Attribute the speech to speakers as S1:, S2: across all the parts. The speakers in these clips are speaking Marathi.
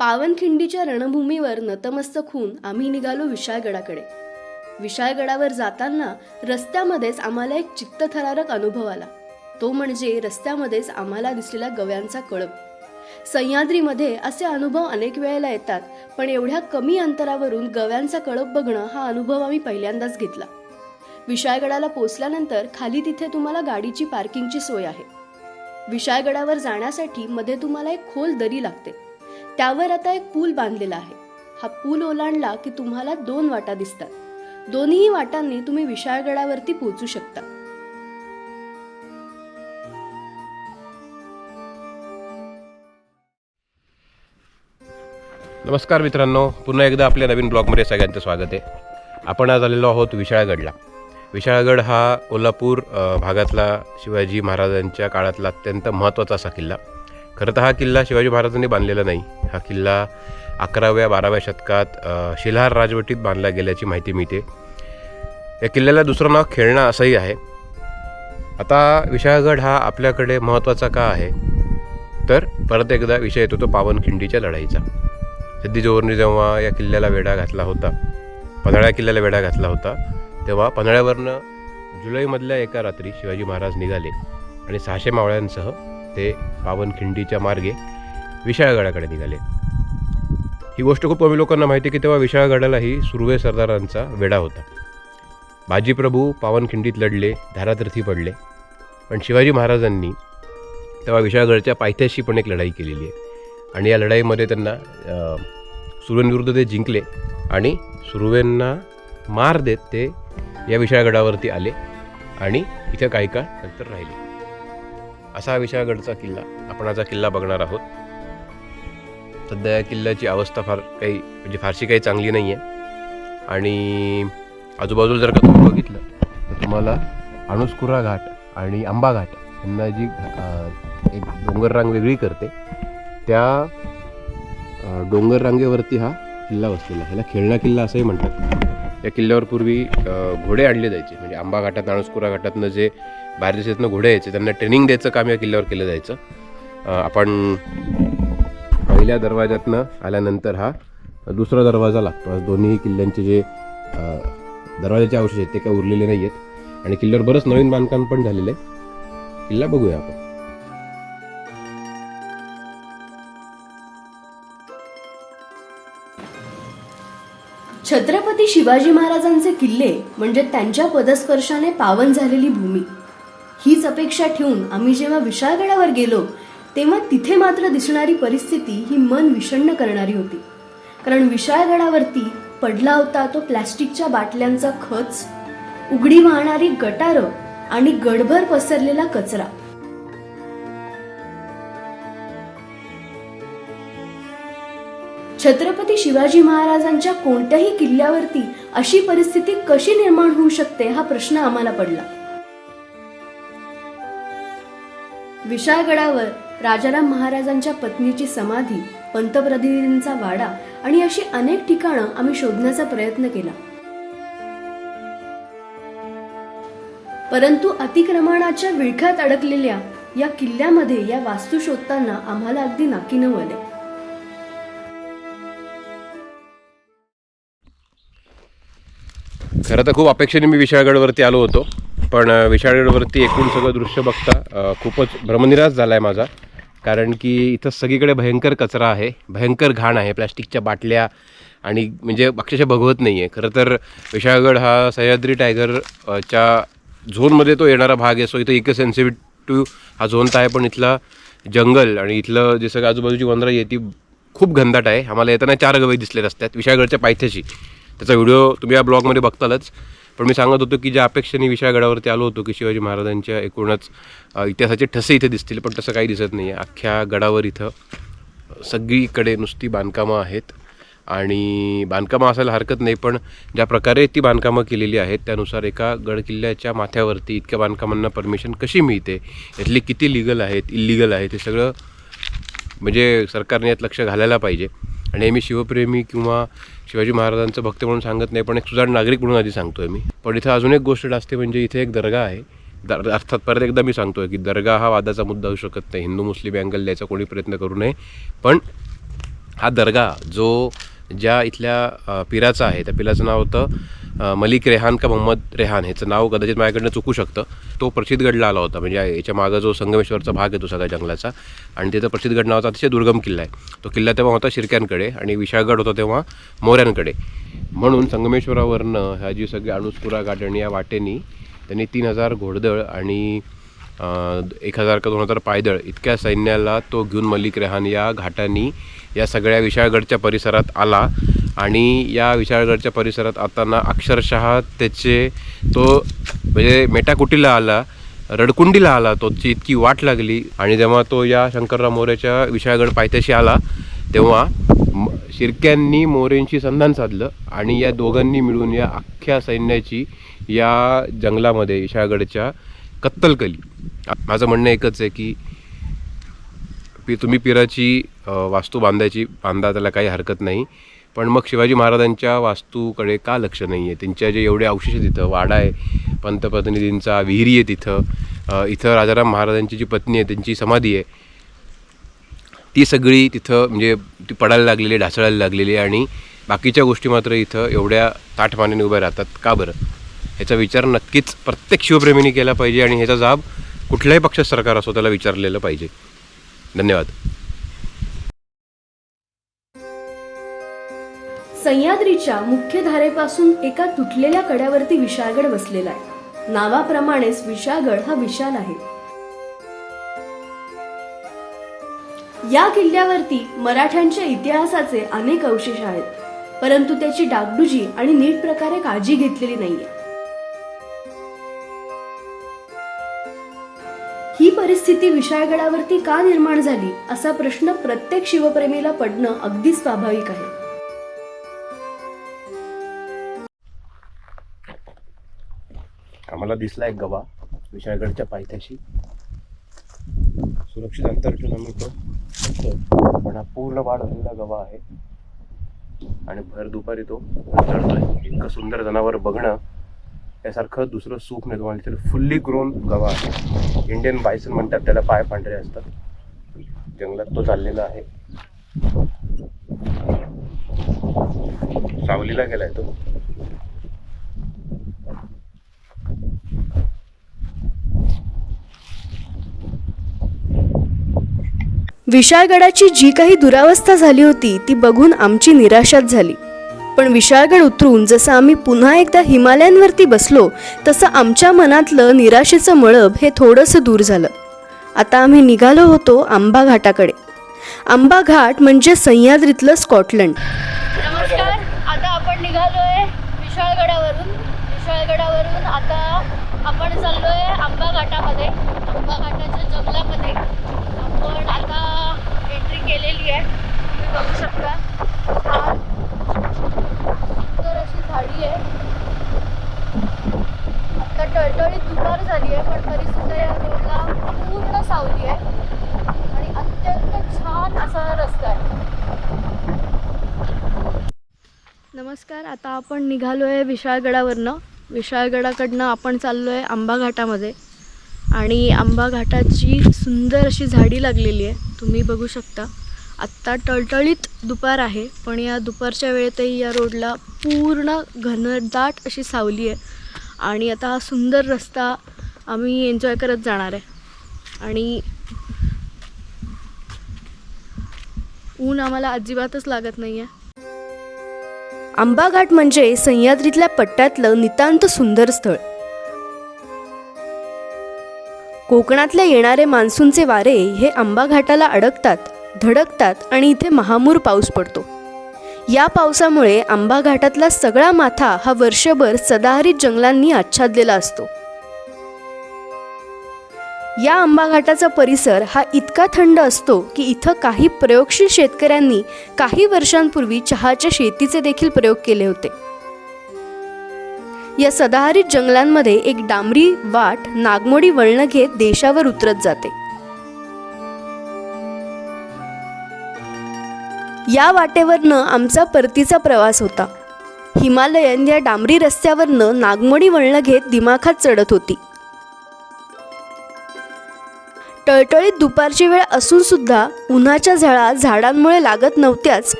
S1: पावनखिंडीच्या रणभूमीवर नतमस्तक होऊन आम्ही निघालो विशाळगडाकडे. विशाळगडावर जाताना रस्त्यामध्येच आम्हाला एक चित्तथरारक अनुभव आला. तो म्हणजे रस्त्यामध्येच आम्हाला दिसलेला गव्यांचा कळप. सह्याद्रीमध्ये असे अनुभव अनेक वेळेला येतात पण एवढ्या कमी अंतरावरून गव्यांचा कळप बघणं हा अनुभव आम्ही पहिल्यांदाच घेतला. विशाळगडाला पोचल्यानंतर खाली तिथे तुम्हाला गाडीची पार्किंगची सोय आहे. विशाळगडावर जाण्यासाठी मध्ये तुम्हाला एक खोल दरी लागते. त्यावर आता एक पूल बांधलेला आहे. हा पूल ओलांडला की तुम्हाला दोन वाटा दिसतात. दोन्ही वाटांनी तुम्ही विशाळगडावरती पोहोचू शकता.
S2: नमस्कार मित्रांनो पुन्हा एकदा आपल्या नवीन ब्लॉगमध्ये सगळ्यांचं स्वागत आहे. आपण आज आलेलो आहोत विशाळगडला. विशाळगड हा कोल्हापूर भागातला शिवाजी महाराजांच्या काळातला अत्यंत महत्त्वाचा असा किल्ला. खरं तर हा किल्ला शिवाजी महाराजांनी बांधलेला नाही. हा किल्ला अकराव्या बाराव्या शतकात अ, राजवटीत बांधला गेल्याची माहिती मिळते. या किल्ल्याला दुसरं नाव खेळणा असंही आहे. आता विशाळगड हा आपल्याकडे महत्त्वाचा का आहे? तर परत एकदा विषय येतो तो पावनखिंडीच्या लढाईचा. सिद्धी जेव्हा या किल्ल्याला वेढा घातला होता पन्हाळ्या किल्ल्याला वेढा घातला होता तेव्हा पन्हाळ्यावरनं जुलैमधल्या एका रात्री शिवाजी महाराज निघाले आणि सहाशे मावळ्यांसह ते पावनखिंडीच्या मार्गे विशाळगडाकडे निघाले. ही गोष्ट खूप कमी लोकांना माहिती आहे की तेव्हा विशाळगडालाही सुर्वे सरदारांचा वेढा होता. बाजीप्रभू पावनखिंडीत लढले धारातीर्थी पडले. पण शिवाजी महाराजांनी तेव्हा विशाळगडच्या पायथ्याशी पण एक लढाई केलेली आहे. आणि या लढाईमध्ये त्यांना अ, सुर्वेंविरुद्ध ते जिंकले आणि सुर्वेंना मार देत ते या विशाळगडावरती आले आणि इथं काही काळ नंतर राहिले. असा हा विशाळगडचा किल्ला आपण आज हा किल्ला बघणार आहोत. सध्या या किल्ल्याची अवस्था फार काही म्हणजे फारशी काही चांगली नाही आहे आणि आजूबाजूला जर का तुम्ही बघितलं तर तुम्हाला अणुस्कुरा घाट आणि आंबा घाट यांना जी एक डोंगर रांग वेगळी करते त्या डोंगररांगेवरती डोंगर रांगेवरती हा किल्ला वसलेला ह्याला खेळणा किल्ला असंही म्हणतात. या किल्ल्यावर पूर्वी घोडे आणले जायचे. म्हणजे आंबा घाटात अणुस्कुरा घाटातनं जे बाहेर देशातनं घोडे यायचे त्यांना ट्रेनिंग द्यायचं काम या किल्ल्यावर केलं जायचं. आपण पहिल्या दरवाज्यातनं आल्यानंतर हा दुसरा दरवाजा लागतो. आज दोन्ही किल्ल्यांचे जे दरवाजाचे अवशेष आहेत ते काही उरलेले नाही आहेत आणि किल्ल्यावर बरंच नवीन बांधकाम पण झालेलं आहे. किल्ला बघूया आपण.
S1: छत्रपती शिवाजी महाराजांचे किल्ले म्हणजे त्यांच्या पदस्पर्शाने पावन झालेली भूमी. हीच अपेक्षा ठेवून आम्ही जेव्हा विशाळगडावर गेलो तेव्हा तिथे मात्र दिसणारी परिस्थिती ही मन विषण्ण करणारी होती. कारण विशाळगडावरती पडला होता तो प्लॅस्टिकच्या बाटल्यांचा खच उघडी वाहणारी गटारं आणि गडभर पसरलेला कचरा. छत्रपती शिवाजी महाराजांच्या कोणत्याही किल्ल्यावरती अशी परिस्थिती कशी निर्माण होऊ शकते हा प्रश्न आम्हाला पडला. विशाळगडावर राजाराम महाराजांच्या पत्नीची समाधी पंतप्रतिनिधींचा वाडा आणि अशी अनेक ठिकाणं आम्ही शोधण्याचा प्रयत्न केला. परंतु अतिक्रमणाच्या विळख्यात अडकलेल्या या किल्ल्यामध्ये या वास्तू शोधताना आम्हाला अगदी नाकी नवले.
S2: खरं तर खूप अपेक्षेने मी विशाळगडवरती आलो होतो. पण विशाळगडवरती एकूण सगळं दृश्य बघता खूपच भ्रमनिराश झाला आहे माझा. कारण की इथं सगळीकडे भयंकर कचरा आहे भयंकर घाण आहे प्लॅस्टिकच्या बाटल्या आणि म्हणजे अक्षरशः बघवत नाही आहे खरं तर विशाळगड हा सह्याद्री टायगर च्या झोनमध्ये तो येणारा भाग आहे. सो इथं इको सेन्सिटिव्ह हा झोन तर आहे पण इथला जंगल आणि इथलं जे सगळं आजूबाजूची वनराई आहे ती खूप घनदाट आहे. आम्हाला येताना चार गवई दिसले रस्त्यात विशाळगडच्या पायथ्याशी. त्याचा व्हिडिओ तुम्ही या ब्लॉगमध्ये बघतालच. पण मी सांगत होतो की ज्या अपेक्षेने विशाळगडावरती आलो होतो की शिवाजी महाराजांच्या एकूणच इतिहासाचे ठसे इथे दिसतील पण तसं काही दिसत नाही आहे अख्ख्या गडावर इथं सगळीकडे नुसती बांधकामं आहेत. आणि बांधकामं असायला हरकत नाही पण ज्या प्रकारे ती बांधकामं केलेली आहेत त्यानुसार एका गडकिल्ल्याच्या माथ्यावरती इतक्या बांधकामांना परमिशन कशी मिळते यातली किती लिगल आहेत इलिगल आहेत हे सगळं म्हणजे सरकारने यात लक्ष घालायला पाहिजे. आणि हे मी शिवप्रेमी किंवा शिवाजी महाराजांचं भक्त म्हणून सांगत नाही पण एक सुजाण नागरिक म्हणून आधी सांगतोय मी. पण इथं अजून एक गोष्ट असते म्हणजे इथे एक दर्गा आहे. दर अर्थात परत एकदा मी सांगतोय की दर्गा हा वादाचा मुद्दा होऊ शकत नाही. हिंदू मुस्लिम अँगल द्यायचा कोणी प्रयत्न करू नये. पण हा दर्गा जो ज्या इथल्या पिराचा आहे त्या पिराचं नाव होतं मलिक रेहान का मोहम्मद रेहान ह्याचं नाव कदाचित माझ्याकडनं चुकू शकतं. तो प्रसिद्धगडला आला होता. म्हणजे याच्या मागं जो संगमेश्वरचा भाग येतो सगळ्या जंगलाचा. आणि तिथं प्रसिद्धगड नावाचा अतिशय दुर्गम किल्ला आहे. तो किल्ला तेव्हा होता शिरक्यांकडे आणि विशाळगड होता तेव्हा मोऱ्यांकडे. म्हणून संगमेश्वरावरनं ह्या जी सगळी अणुस्कुरा गार्डन या वाटेनी त्यांनी तीन हजार घोडदळ आणि एक हजार का दोन हजार पायदळ इतक्या सैन्याला तो घेऊन मलिक रेहान या घाटांनी या सगळ्या विशाळगडच्या परिसरात आला. आणि या विशाळगडच्या परिसरात आताना अक्षरशः त्याचे तो म्हणजे मेटाकुटीला आला रडकुंडीला आला तोची इतकी वाट लागली. आणि जेव्हा तो या शंकरराव मोरेच्या विशाळगड पायथ्याशी आला तेव्हा शिरक्यांनी शिर्क्यांनी मोरेंशी संधान साधलं आणि या दोघांनी मिळून या अख्ख्या सैन्याची या जंगलामध्ये विशाळगडच्या कत्तल केली. माझं म्हणणं एकच आहे की पी तुम्ही पिराची वास्तू बांधायची बांधा त्याला काही हरकत नाही. पण मग शिवाजी महाराजांच्या वास्तूकडे का लक्ष नाही आहे? त्यांच्या जे एवढे अवशेष तिथं वाडा आहे पंतप्रतिनिधींचा विहिरी आहे तिथं इथं राजाराम महाराजांची जी पत्नी आहे त्यांची समाधी आहे. ती सगळी तिथं म्हणजे ती पडायला लागलेली ढासळायला लागलेली आहे आणि बाकीच्या गोष्टी मात्र इथं एवढ्या ताठमानेने उभ्या राहतात. का बरं? ह्याचा विचार नक्कीच प्रत्येक शिवप्रेमीने केला पाहिजे आणि ह्याचा जाब कुठल्याही पक्षात सरकार असो त्याला विचारलेलं पाहिजे. धन्यवाद.
S1: सह्याद्रीच्या मुख्य धारेपासून एका तुटलेल्या कड्यावरती विशाळगड वसलेला आहे. नावाप्रमाणेच विशाळगड हा विशाल आहे. या किल्ल्यावरती मराठ्यांच्या इतिहासाचे अनेक अवशेष आहेत परंतु त्याची डागडुजी आणि नीट प्रकारे काळजी घेतलेली नाहीये. ही परिस्थिती विशाळगडावरती का निर्माण झाली असा प्रश्न प्रत्येक शिवप्रेमीला पडणं अगदी स्वाभाविक आहे.
S2: मला दिसला एक गवा विशाळगडच्या पायथ्याशी. सुरक्षित अंतर ठेवून आम्ही तो पण हा पूर्ण वाढ झालेला गवा आहे. आणि भर दुपारी तो चढतोय इतकं सुंदर जनावर बघणं यासारखं दुसरं सूप नाही. तुम्हाला तर फुल्ली ग्रोन गवा आहे. इंडियन बायसन म्हणतात त्याला पाय पांढरे असतात. जंगलात तो चाललेला आहे. सावलीला गेलाय तो.
S1: विशाळगडाची जी काही दुरावस्था झाली होती ती बघून आमची निराशाच झाली. पण विशाळगड उतरून जसं आम्ही पुन्हा एकदा हिमालयांवरती बसलो तसं आमच्या मनातलं निराशेचं मळब हे थोडंसं दूर झालं. आता आम्ही निघालो होतो आंबा घाटाकडे. आंबा घाट म्हणजे सह्याद्रीतलं स्कॉटलंड.
S3: नमस्कार आता आपण निघालोय विशाळगडावरून. विशाळगडावरून आता आपण चाललोय आंबा घाटामध्ये आंबा घाटाच्या जंगलामध्ये आपण आता एंट्री केलेली आहे. तुम्ही बघू शकता. फार सुंदर अशी झाडी आहे. आता टळटळीत दुपार झाली आहे पण तरी सुद्धा या रोडला पूर्ण सावली आहे. आणि अत्यंत छान असा रस्ता आहे. नमस्कार आता आपण निघालो आहे विशाळगडावरनं. विशाळगडाकडनं आपण चाललो आहे आंबा घाटामध्ये आणि आंबा घाटाची सुंदर अशी झाडी लागलेली आहे. तुम्ही बघू शकता. आत्ता टळटळीत दुपार आहे पण या दुपारच्या वेळेतही या रोडला पूर्ण घनदाट अशी सावली आहे. आणि आता हा सुंदर रस्ता आम्ही एन्जॉय करत जाणार आहे. आणि ऊन आम्हाला अजिबातच लागत नाही आहे
S1: आंबाघाट म्हणजे सह्याद्रीतल्या पट्ट्यातलं नितांत सुंदर स्थळ. कोकणातले येणारे मान्सूनचे वारे हे आंबा घाटाला अडकतात. धडकतात आणि इथे महामूर पाऊस पडतो. या पावसामुळे आंबा घाटातला सगळा माथा हा वर्षभर सदाहरित जंगलांनी आच्छादलेला असतो. या आंबा घाटाचा परिसर हा इतका थंड असतो की इथं काही प्रयोगशील शेतकऱ्यांनी काही वर्षांपूर्वी चहाच्या शेतीचे देखील प्रयोग केले होते. या सदाहरित जंगलांमध्ये एक डांबरी वाट नागमोडी वळणं घेत देशावर उतरत जाते. या वाटेवरनं आमचा परतीचा प्रवास होता. हिमालयन या डांबरी रस्त्यावरनं नागमोडी वळणं घेत दिमाखात चढत होती. टळटळीत दुपारची वेळ असून सुद्धा उन्हाच्या झळा झाडांमुळे लागत नव्हत्याच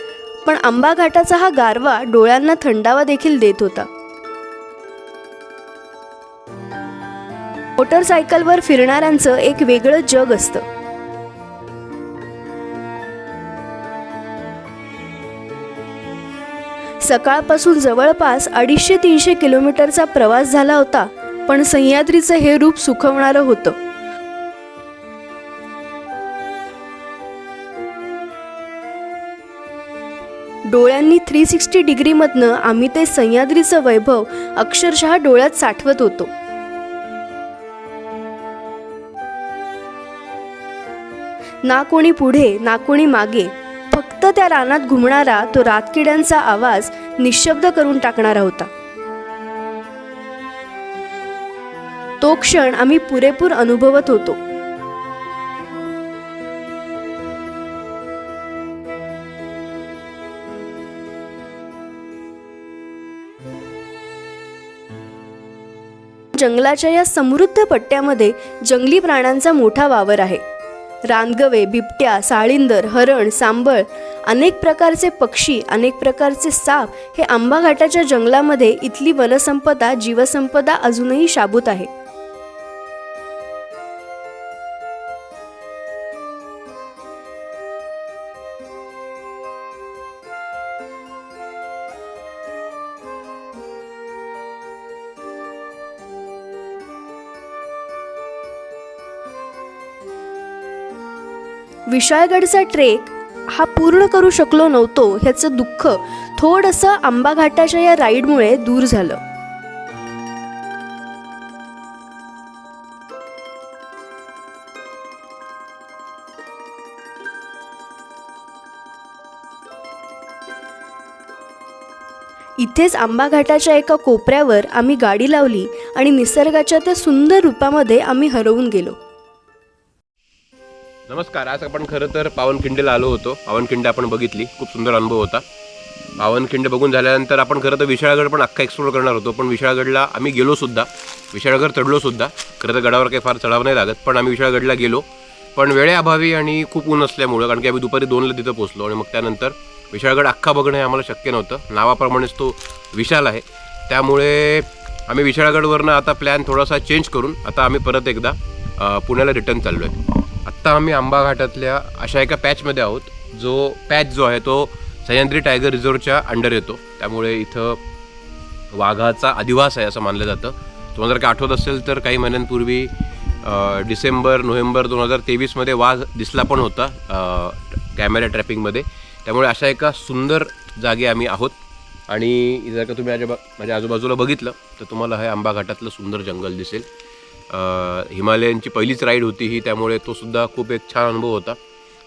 S1: पण आंबा घाटाचा हा गारवा डोळ्यांना थंडावा देखील देत होता. मोटरसायकलवर फिरणाऱ्यांचं एक वेगळं जग असतं. सकाळपासून जवळपास अडीचशे तीनशे किलोमीटरचा प्रवास झाला होता पण सह्याद्रीचं हे रूप सुखवणारं होतं. डोळ्यांनी थ्री सिक्स्टी डिग्रीमधनं आम्ही ते सह्याद्रीचं वैभव अक्षरशः डोळ्यात साठवत होतो. ना कोणी पुढे ना कोणी मागे फक्त त्या रानात घुमणारा तो रातकिड्यांचा आवाज निशब्द करून टाकणारा होता. तो क्षण आम्ही पुरेपूर अनुभवत होतो. जंगलाच्या या समृद्ध पट्ट्यामध्ये जंगली प्राण्यांचा मोठा वावर आहे. रानगवे बिबट्या साळींदर हरण सांबळ अनेक प्रकारचे पक्षी अनेक प्रकारचे साप हे आंबा घाटाच्या जंगलामध्ये इथली वनसंपदा जीवसंपदा अजूनही शाबूत आहे. विशाळगडचा ट्रेक हा पूर्ण करू शकलो नव्हतो ह्याचं दुःख थोडंसं आंबा घाटाच्या या राईडमुळे दूर झालं. इथेच आंबा घाटाच्या एका कोपऱ्यावर आम्ही गाडी लावली आणि निसर्गाच्या त्या सुंदर रूपामध्ये आम्ही हरवून गेलो.
S2: नमस्कार आज आपण खरं तर पावनखिंडीला आलो होतो. पावनखिंड आपण बघितली खूप सुंदर अनुभव होता. पावनखिंड बघून झाल्यानंतर आपण खरं तर विशाळगड पण अख्खा एक्सप्लोर करणार होतो. पण विशाळगडला आम्ही गेलो सुद्धा. विशाळगड चढलो सुद्धा. खरं तर गडावर काही फार चढाव नाही लागत पण आम्ही विशाळगडला गेलो. पण वेळेअभावी आणि खूप ऊन असल्यामुळं कारण की आम्ही दुपारी दोनला तिथं पोहोचलो आणि मग त्यानंतर विशाळगड अख्खा बघणं हे आम्हाला शक्य नव्हतं. नावाप्रमाणेच तो विशाल आहे. त्यामुळे आम्ही विशाळगडवरनं आता प्लॅन थोडासा चेंज करून आता आम्ही परत एकदा पुण्याला रिटर्न चाललो आहे आत्ता आम्ही आंबा घाटातल्या अशा एका पॅचमध्ये आहोत. जो पॅच जो आहे तो सह्याद्री टायगर रिझॉर्टच्या अंडर येतो. त्यामुळे इथं वाघाचा अधिवास आहे असं मानलं जातं. तुम्हाला जर का आठवत असेल तर काही महिन्यांपूर्वी डिसेंबर नोव्हेंबर दोन हजार तेवीसमध्ये वाघ दिसला पण होता कॅमेरा ट्रॅपिंगमध्ये. त्यामुळे अशा एका सुंदर जागी आम्ही आहोत. आणि जर का तुम्ही माझ्या माझ्या आजूबाजूला बघितलं तर तुम्हाला हे आंबा घाटातलं सुंदर जंगल दिसेल. हिमालयांची पहिलीच राईड होती ही त्यामुळे तो सुद्धा खूप एक छान अनुभव होता.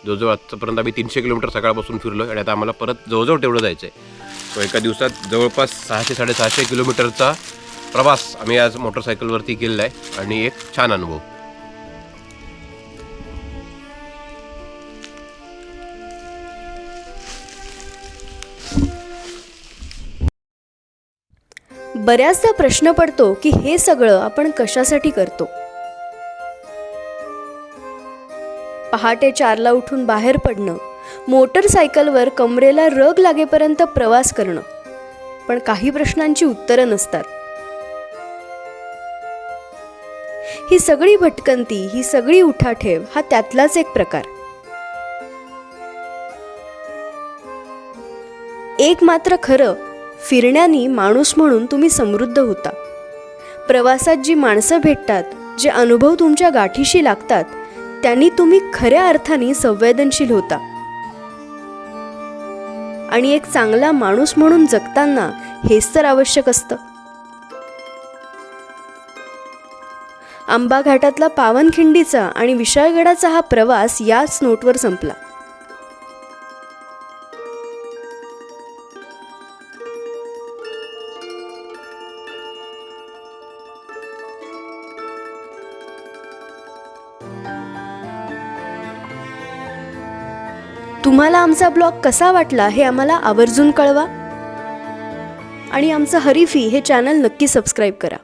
S2: जवळजवळ आत्तापर्यंत आम्ही तीनशे किलोमीटर सकाळपासून फिरलो आणि आता आम्हाला परत जवळजवळ तेवढं जायचं आहे तो एका दिवसात जवळपास सहाशे साडेसहाशे किलोमीटरचा प्रवास आम्ही आज मोटरसायकलवरती केलेला आहे आणि एक छान अनुभव.
S1: बऱ्याचदा प्रश्न पडतो की हे सगळं आपण कशासाठी करतो? पहाटे चारला उठून बाहेर पडणं मोटरसायकलवर कमरेला रग लागेपर्यंत प्रवास करणं पण काही प्रश्नांची उत्तरं नसतात. ही सगळी भटकंती ही सगळी उठाठेव हा त्यातलाच एक प्रकार. एक मात्र खरं फिरण्यानी माणूस म्हणून तुम्ही समृद्ध होता. प्रवासात जी माणसं भेटतात जे अनुभव तुमच्या गाठीशी लागतात त्यांनी तुम्ही खऱ्या अर्थाने संवेदनशील होता. आणि एक चांगला माणूस म्हणून जगताना हेच तर आवश्यक असतं. आंबा घाटातला पावनखिंडीचा आणि विशाळगडाचा हा प्रवास याच नोटवर संपला. तुम्हाला आमचा ब्लॉग कसा वाटला हे आम्हाला आवर्जून कळवा. आणि आमचं हरिफी हे चॅनल नक्की सबस्क्राईब करा.